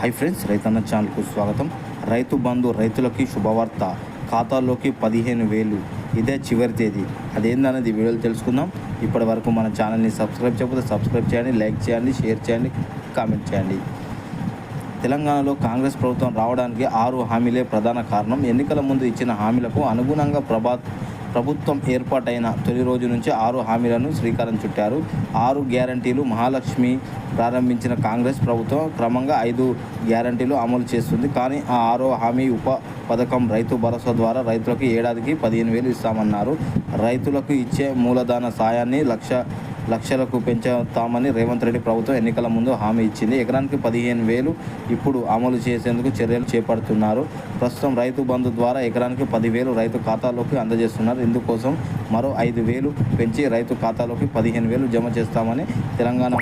Hi friends రైతన్న ఛానల్కు స్వాగతం. రైతు బంధు రైతులకి శుభవార్త. ఖాతాలోకి పదిహేను వేలు. ఇదే చివరి తేదీ. అదేందనేది వీడియోలు తెలుసుకుందాం. ఇప్పటి వరకు మన ఛానల్ని సబ్స్క్రైబ్ చేయకపోతే సబ్స్క్రైబ్ చేయండి లైక్ చేయండి షేర్ చేయండి కామెంట్ చేయండి. తెలంగాణలో కాంగ్రెస్ ప్రభుత్వం రావడానికి ఆరు హామీలే ప్రధాన కారణం. ఎన్నికల ముందు ఇచ్చిన హామీలకు అనుగుణంగా ప్రభా ప్రభుత్వం ఏర్పాటైన తొలి రోజు నుంచి ఆరు హామీలను శ్రీకారం చుట్టారు. ఆరు గ్యారంటీలు మహాలక్ష్మి ప్రారంభించిన కాంగ్రెస్ ప్రభుత్వం క్రమంగా ఐదు గ్యారంటీలు అమలు చేస్తుంది. కానీ ఆ ఆరో హామీ ఉప పథకం రైతు భరోసా ద్వారా రైతులకు ఏడాదికి పదిహేను వేలు ఇస్తామన్నారు. రైతులకు ఇచ్చే మూలధన సాయాన్ని లక్ష లక్షలకు పెంచుతామని రేవంత్ రెడ్డి ప్రభుత్వం ఎన్నికల ముందు హామీ ఇచ్చింది. ఎకరానికి పదిహేను వేలు ఇప్పుడు అమలు చేసేందుకు చర్యలు చేపడుతున్నారు. ప్రస్తుతం రైతు బంధు ద్వారా ఎకరానికి పదివేలు రైతు ఖాతాలోకి అందజేస్తున్నారు. ఇందుకోసం మరో ఐదు వేలు పెంచి రైతు ఖాతాలోకి పదిహేను వేలు జమ చేస్తామని తెలంగాణ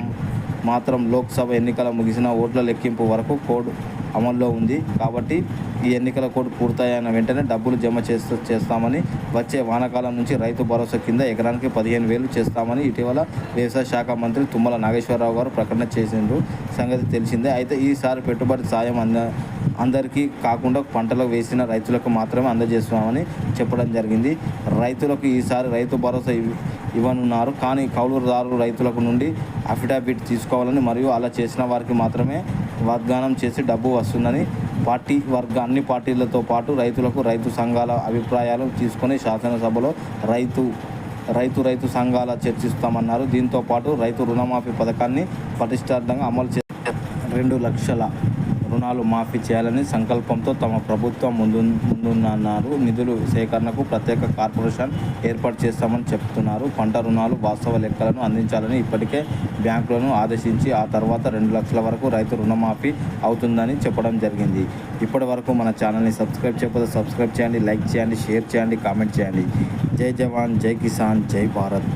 మాత్రం లోక్సభ ఎన్నికల ముగిసిన ఓట్ల లెక్కింపు వరకు కోడ్ అమల్లో ఉంది. కాబట్టి ఈ ఎన్నికల కోడ్ పూర్తయిన వెంటనే డబ్బులు జమ చేస్తూ చేస్తామని వచ్చే వానాకాలం నుంచి రైతు భరోసా కింద ఎకరానికి పదిహేను వేలు చేస్తామని ఇటీవల వ్యవసాయ శాఖ మంత్రి తుమ్మల నాగేశ్వరరావు గారు ప్రకటన చేసిండ్రు. సంగతి తెలిసిందే. అయితే ఈసారి పెట్టుబడి సాయం అంద అందరికీ కాకుండా పంటలు వేసిన రైతులకు మాత్రమే అందజేస్తున్నామని చెప్పడం జరిగింది. రైతులకు ఈసారి రైతు భరోసా ఇవ్- ఇవ్వనున్నారు. కానీ కౌలుదారు రైతులకు నుండి అఫిడవిట్ తీసుకోవాలని మరియు అలా చేసిన వారికి మాత్రమే వాగ్దానం చేసి డబ్బు వస్తుందని పార్టీ వర్గ అన్ని పార్టీలతో పాటు రైతులకు రైతు సంఘాల అభిప్రాయాలు తీసుకొని శాసనసభలో రైతు రైతు రైతు సంఘాల చర్చిస్తామన్నారు. దీంతో పాటు రైతు రుణమాఫీ పథకాన్ని పటిష్టార్థంగా అమలు చే రెండు లక్షల రుణాలు మాఫీ చేయాలని సంకల్పంతో తమ ప్రభుత్వం ముందు ముందున్నారు నిధులు సేకరణకు ప్రత్యేక కార్పొరేషన్ ఏర్పాటు చేస్తామని చెప్తున్నారు. పంట రుణాలు వాస్తవ లెక్కలను అందించాలని ఇప్పటికే బ్యాంకులను ఆదేశించి ఆ తర్వాత రెండు లక్షల వరకు రైతు రుణమాఫీ అవుతుందని చెప్పడం జరిగింది. ఇప్పటి వరకు మన ఛానల్ని సబ్స్క్రైబ్ చేయకపోతే సబ్స్క్రైబ్ చేయండి లైక్ చేయండి షేర్ చేయండి కామెంట్ చేయండి. జై జవాన్ జై కిసాన్ జై భారత్.